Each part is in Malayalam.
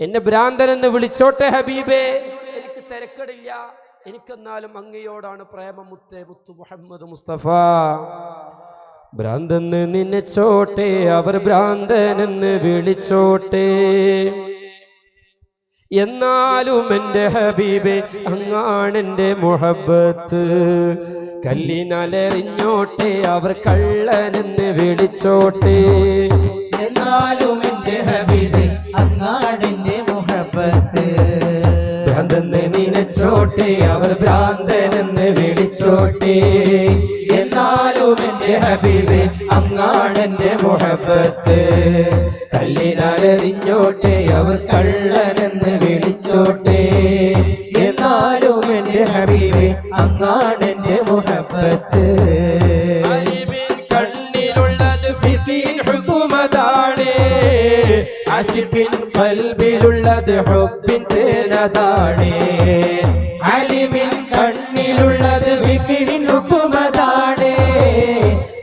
എന്നെ ഭ്രാന്തൻ എന്ന് വിളിച്ചോട്ടെ ഹബീബേ. എനിക്ക് തിരക്കടില്ല. എനിക്കെന്നാലും അങ്ങയോടാണ് പ്രേമമുത്തേ മുത്തു മുഹമ്മദ് മുസ്തഫ. ഭ്രാന്തെന്ന് നിന്നച്ചോട്ടെ അവർ ഭ്രാന്തനെന്ന് വിളിച്ചോട്ടെ. എന്നാലും എന്റെ ഹബീബെ അങ്ങാണെന്റെ മുഹബത്ത് കല്ലിനലറിഞ്ഞോട്ടെ അവർ കള്ളനെന്ന് വിളിച്ചോട്ടെ. എന്നാലും എന്റെ ഹബീബ് ഭ്രാന്തെന്ന് നിനച്ചോട്ടെ അവർ ഭ്രാന്തനെന്ന് വിളിച്ചോട്ടെ. എന്നാലും എന്റെ ഹബീബ് അങ്ങാണെന്റെ മുഹബത്ത്. കല്ലിനലറിഞ്ഞോട്ടെ അവർ കള്ളനെന്ന് അഷിഖിൻ കൽബിലുള്ളത് ഹുബിൻ തേനതാണ്. അലിമിൻ കണ്ണിലുള്ളത് വിപിൻ ഉപ്പുമതാണ്.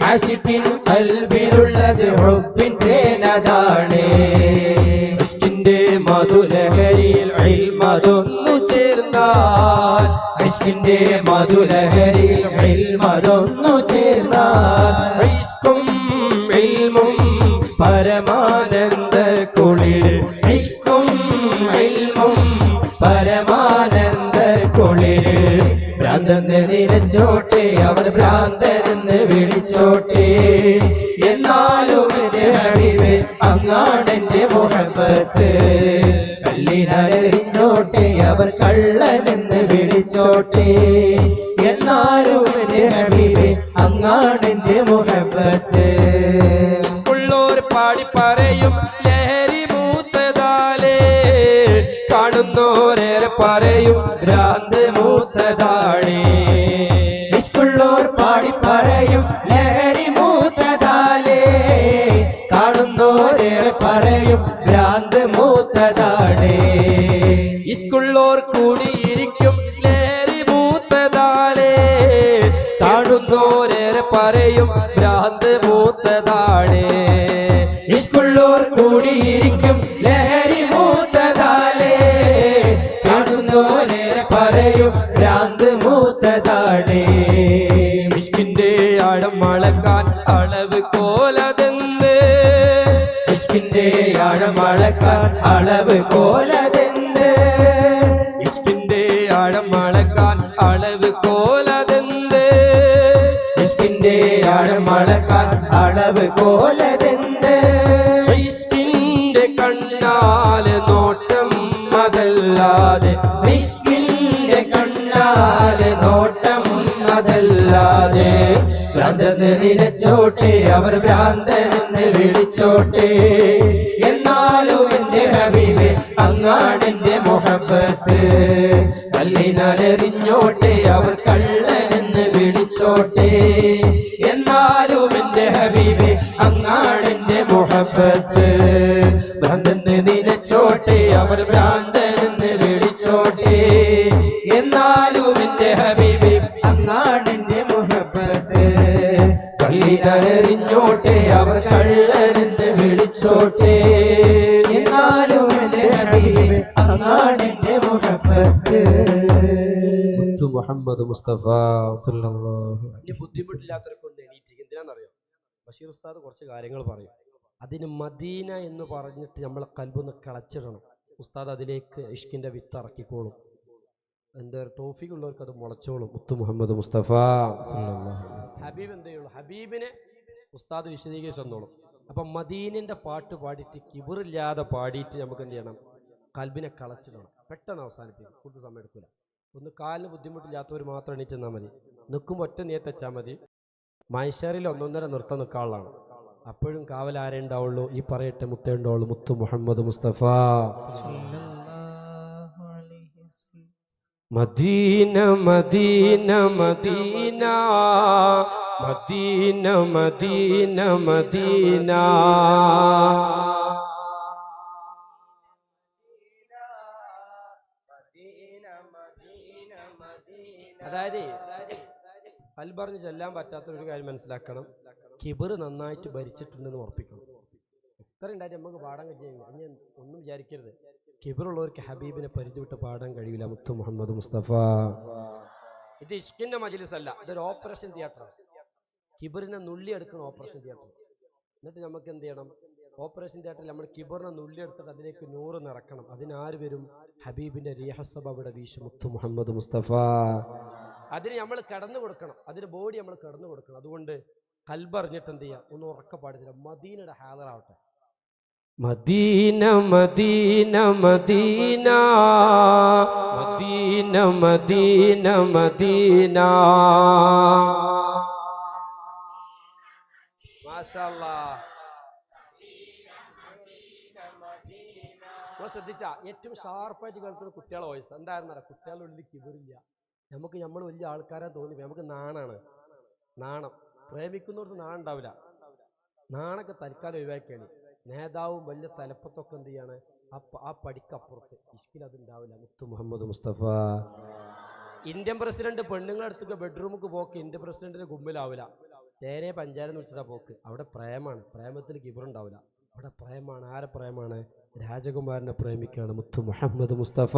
ആശിപ്പിൻ കൽബിലുള്ളത് ഹുബിൻ തേനതാണ്. ഇഷ്കിന്റെ മധുലഹരിയിൽ ഇൽമതൊന്നു ചേർന്നാൽ. ഇഷ്കിന്റെ മധുലഹരിയിൽ ഇൽമതൊന്നു ചേർന്നാൽ. ഇഷ്കും ഇൽമും പരമാനന്ദ ഭ്രാന്തെന്ന് നിരച്ചോട്ടെ അവർ ഭ്രാന്തനെന്ന് വിളിച്ചോട്ടെ. എന്നാലും എന്റെ ഹബീബ് അങ്ങാണെന്റെ മുഹബത്ത്. കല്ലിനറിഞ്ഞോട്ടെ അവർ കള്ളനെന്ന് വിളിച്ചോട്ടെ. എന്നാലും എന്റെ ഹബീബ് അങ്ങാണെന്റെ മുഹബത്ത്. സ്കൂളിലോർ പാടി പറയും ലഹരി മൂത്തതാലേ. കാണുന്നോരേറെ പറയും അളവ് കോലതെന്ത്? ഇഷ്ടിന്റെ ആഴം അളക്കാൻ അളവ് കോലതെന്ത്? ഇഷ്ടിന്റെ ആഴം അളക്കാൻ അളവ് കോലതെന്ത്? ഇഷ്ടിന്റെ കണ്ണാൽ നോട്ടം അതല്ലാതെ ഇഷ്കിന്റെ കണ്ണാൽ നോട്ടം അതല്ലാതെ ഭ്രാന്തന് നിലച്ചോട്ടെ അവർ ഭ്രാന്തനെന്ന് വിളിച്ചോട്ടെ. എന്നാലും ഹബീബ് അങ്ങാണെന്റെ മുഹബത്ത്. കല്ലിനാലെറിഞ്ഞോട്ടെ അവർ കള്ളനെന്ന് വിളിച്ചോട്ടെ. എന്നാലും എന്റെ ഹബീബ് അങ്ങാടിന്റെ മുഹബത്ത്. ഭ്രാന്തെന്ന് നിലച്ചോട്ടെ അവർ ഭ്രാന്തനെന്ന് മുഹമ്മദ് മുസ്തഫ എന്തിനാണെന്നറിയോ ബഷീർ ഉസ്താദ് കുറച്ച് കാര്യങ്ങൾ പറയും. അതിന് മദീന എന്ന് പറഞ്ഞിട്ട് നമ്മളെ കൽബൊന്ന് കളച്ചിടണം. ഉസ്താദ് അതിലേക്ക് ഇഷ്കിന്റെ വിത്ത് ഇറക്കിക്കോളും. എന്താ തോഫിക് ഉള്ളവർക്ക് അത് മുളച്ചോളും. മുത്തു മുഹമ്മദ് മുസ്തഫ ഹബീബ് എന്തേ ഉള്ളൂ? ഹബീബിനെ ഉസ്താദ് വിശദീകരിച്ച് തന്നോളും അപ്പൊ മദീനിന്റെ പാട്ട് പാടിയിട്ട് കിബിറില്ലാതെ പാടിയിട്ട് നമുക്ക് എന്ത് ചെയ്യണം? കൽബിനെ കളച്ചിടണം. പെട്ടെന്ന് അവസാനിപ്പിക്കണം. കൂടുതൽ സമയം എടുക്കില്ല ഒന്ന് കാലിന് ബുദ്ധിമുട്ടില്ലാത്തവർ മാത്രം എണീറ്റ് നിന്നാൽ മതി. നിൽക്കുമ്പോൾ ഒറ്റ വെച്ചാൽ മതി. മൈഷറിൽ ഒന്നൊന്നര നൃത്തം നിൽക്കാനുള്ളതാണ് അപ്പോഴും കാവൽ ആരേ ഉണ്ടാവുള്ളൂ? ഈ പറയട്ടെ മുത്തേ ഉണ്ടാവുള്ളൂ. മുത്തു Muhammad Mustafa. Madina Madina Madina. Madina Madina Madina. അൽബറിന് ചെല്ലാൻ പറ്റാത്ത ഒരു കാര്യം മനസ്സിലാക്കണം. കിബർ നന്നായിട്ട് ഭരിച്ചിട്ടുണ്ടെന്ന് ഉറപ്പിക്കണം. എത്ര ഉണ്ടായിട്ട് നമുക്ക് പാടാൻ കഴിയില്ല. ഇനി ഒന്നും വിചാരിക്കരുത്. കിബറുള്ളവർക്ക് ഹബീബിനെ പരിചയപ്പെട്ട് പാടാൻ കഴിയില്ല. മുത്തു മുഹമ്മദ് മുസ്തഫ. ഇത് ഇഷ്കിന്റെ മജിലിസ് അല്ല ഇതൊരു ഓപ്പറേഷൻ തിയേറ്ററാണ് കിബറിനെ നുള്ളി എടുക്കുന്ന ഓപ്പറേഷൻ തിയേറ്റർ. എന്നിട്ട് നമുക്ക് എന്ത് ചെയ്യണം? ഓപ്പറേഷൻ തിയേറ്ററിൽ നമ്മൾ കിബറിനെ നുള്ളി എടുത്തിട്ട് അതിലേക്ക് നൂറ് നിറക്കണം. അതിനാര് വരും? ഹബീബിന്റെ റിയഹസബ അവിടെ വീശു. മുത്തു മുഹമ്മദ് മുസ്തഫ. അതിന് നമ്മൾ കടന്നു കൊടുക്കണം. അതിന് ബോഡി നമ്മൾ കടന്നു കൊടുക്കണം. അതുകൊണ്ട് കൽബറിഞ്ഞിട്ട് എന്ത് ചെയ്യുക ഒന്ന് ഉറക്ക പാടില്ല മദീനയുടെ ഹാദറാവട്ടെ Madina Madina Madina. Madina Madina Madina. ശ്രദ്ധിച്ച ഏറ്റവും ഷാർപ്പായിട്ട് കേൾക്കുന്ന കുട്ടികളെ വോയിസ് എന്തായിരുന്നറിയ? കുട്ടികളുടെ ഉള്ളിൽ കിബറില്ല നമുക്ക് നമ്മൾ വലിയ ആൾക്കാരാ തോന്നി നമുക്ക് നാണാണ്. നാണം. പ്രേമിക്കുന്നവർക്ക് നാണം ഉണ്ടാവില്ല. നാണൊക്കെ തൽക്കാലം ഒഴിവാക്കിയാണ്. നേതാവും വലിയ തലപ്പത്തൊക്കെ എന്ത് ചെയ്യാണ്? ആ പ- ആ പടിക്കപ്പുറത്ത്. ഇഷ്കിൽ അത് ഉണ്ടാവില്ല. മുത്തു മുഹമ്മദ് മുസ്തഫ. ഇന്ത്യൻ പ്രസിഡന്റ് പെണ്ണുങ്ങളുടെ അടുത്തൊക്കെ ബെഡ്റൂമിക്ക് പോക്ക് ഇന്ത്യൻ പ്രസിഡന്റിന്റെ ഗുമ്പിലാവില്ല. നേരെ പഞ്ചായത്ത് വിളിച്ചതാ പോക്ക്. അവിടെ പ്രേമാണ്. പ്രേമത്തിൽ കിബറുണ്ടാവില്ല അവിടെ പ്രേമാണ്. ആരെ പ്രേമാണ്? രാജകുമാരനെ പ്രേമിക്കുകയാണ് മുത്തു Muhammad Mustafa.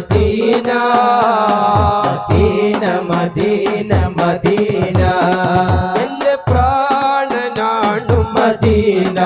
Madina Madina Madina Madina. എന്റെ പ്രാണനാണു Madina.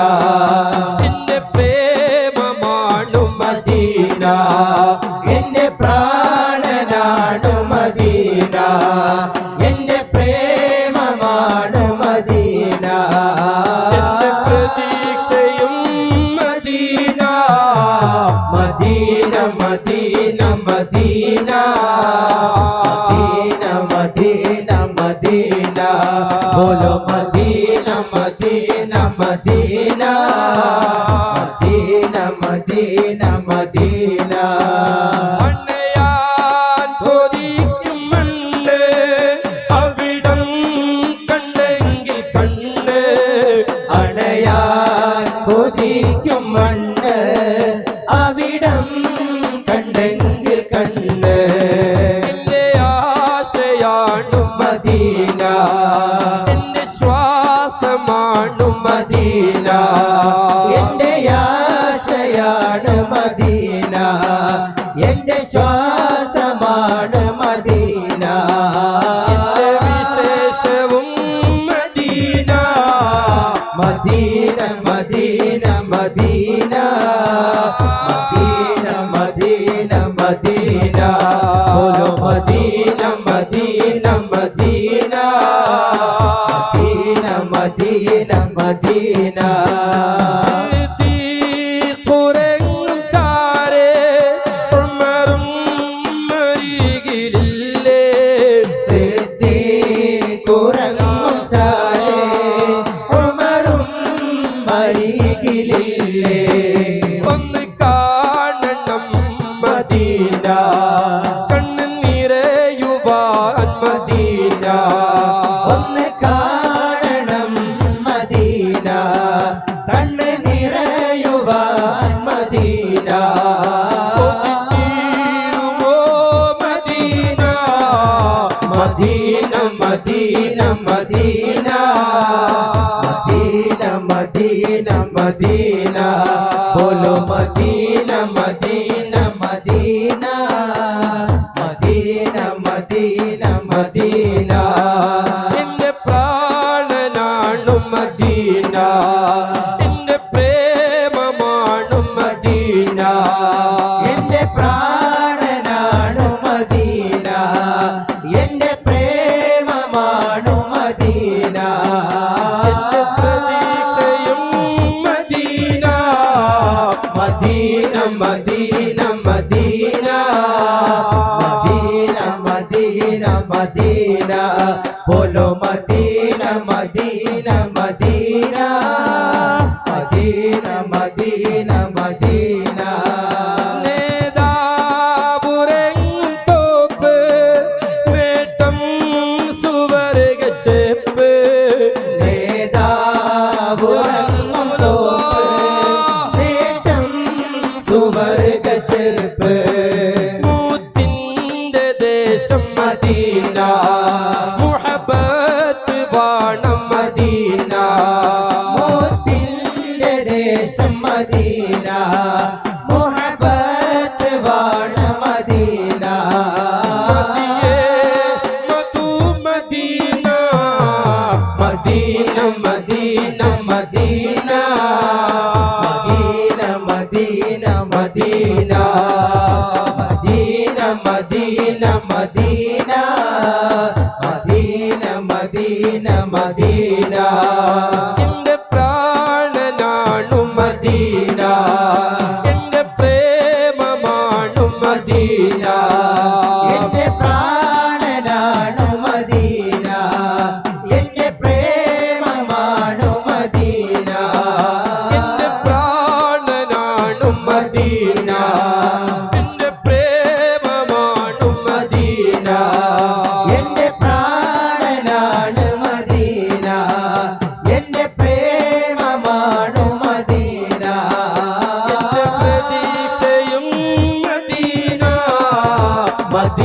ബോലോ Madina Madina Madina Madina Madina Madina കൊതിക്കും മണ്ണ് Madina, Bolo Madina, Madina, Madina, Madina, Madina, Madina. Madina. দেশ Madina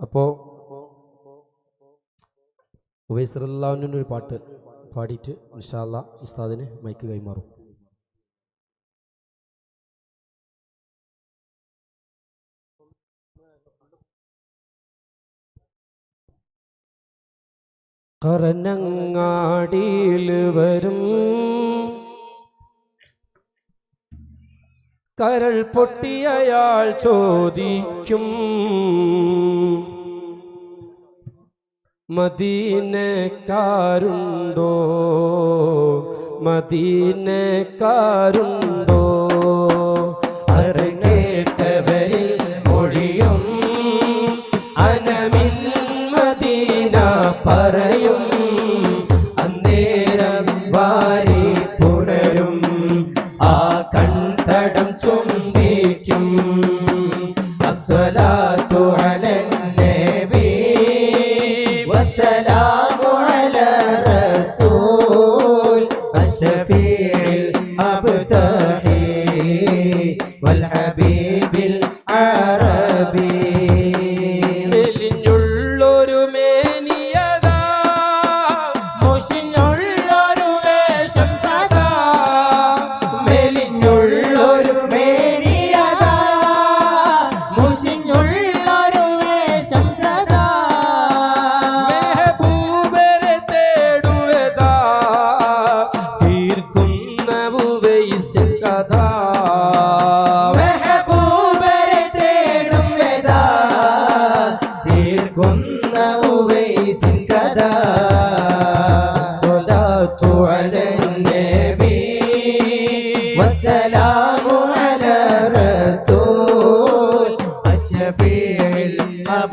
അപ്പോ അപ്പോൾ ഒരു പാട്ട് പാടിയിട്ട് വിശാല ഉസ്താദിന് മൈക്ക് കൈമാറും. കറനങ്ങാടിയിൽ വരും കരൾ പൊട്ടിയയാൾ ചോദിക്കും മദീനക്കാരുണ്ടോ? മദീനക്കാരുണ്ടോ? അത് കേട്ടവരിൽ മൊഴിയും അനമിൽ മദീന പറ కంటడం చుమ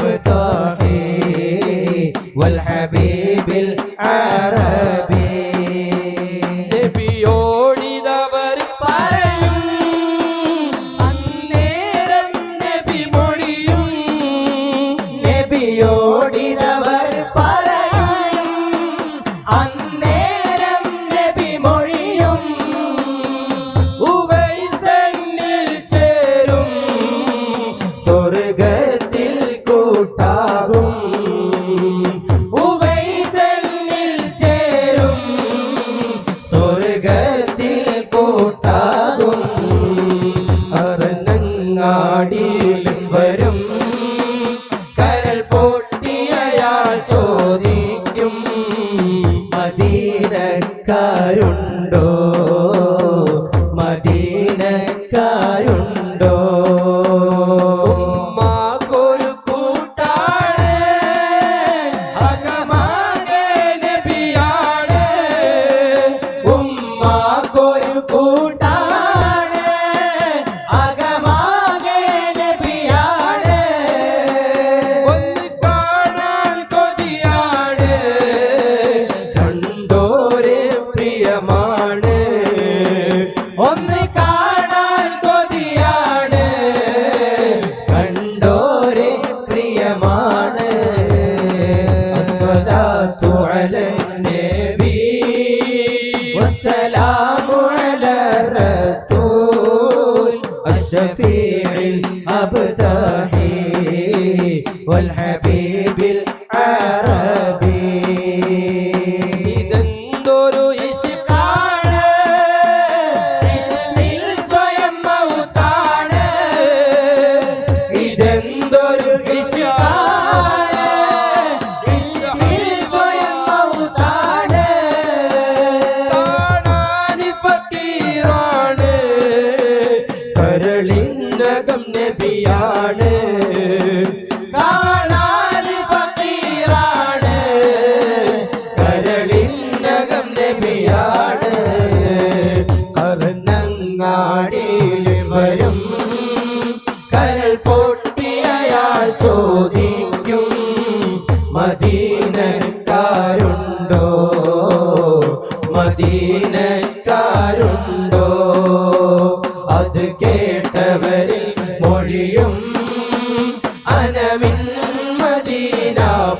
with her. الرسول الشفيع الأبتحي والحبيب الأبتحي. നബിയാണ്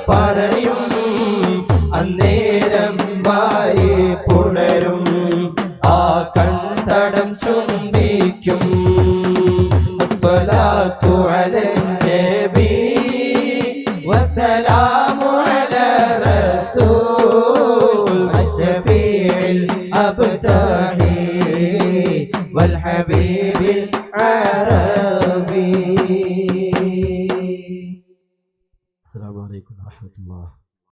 പറയും 为什么？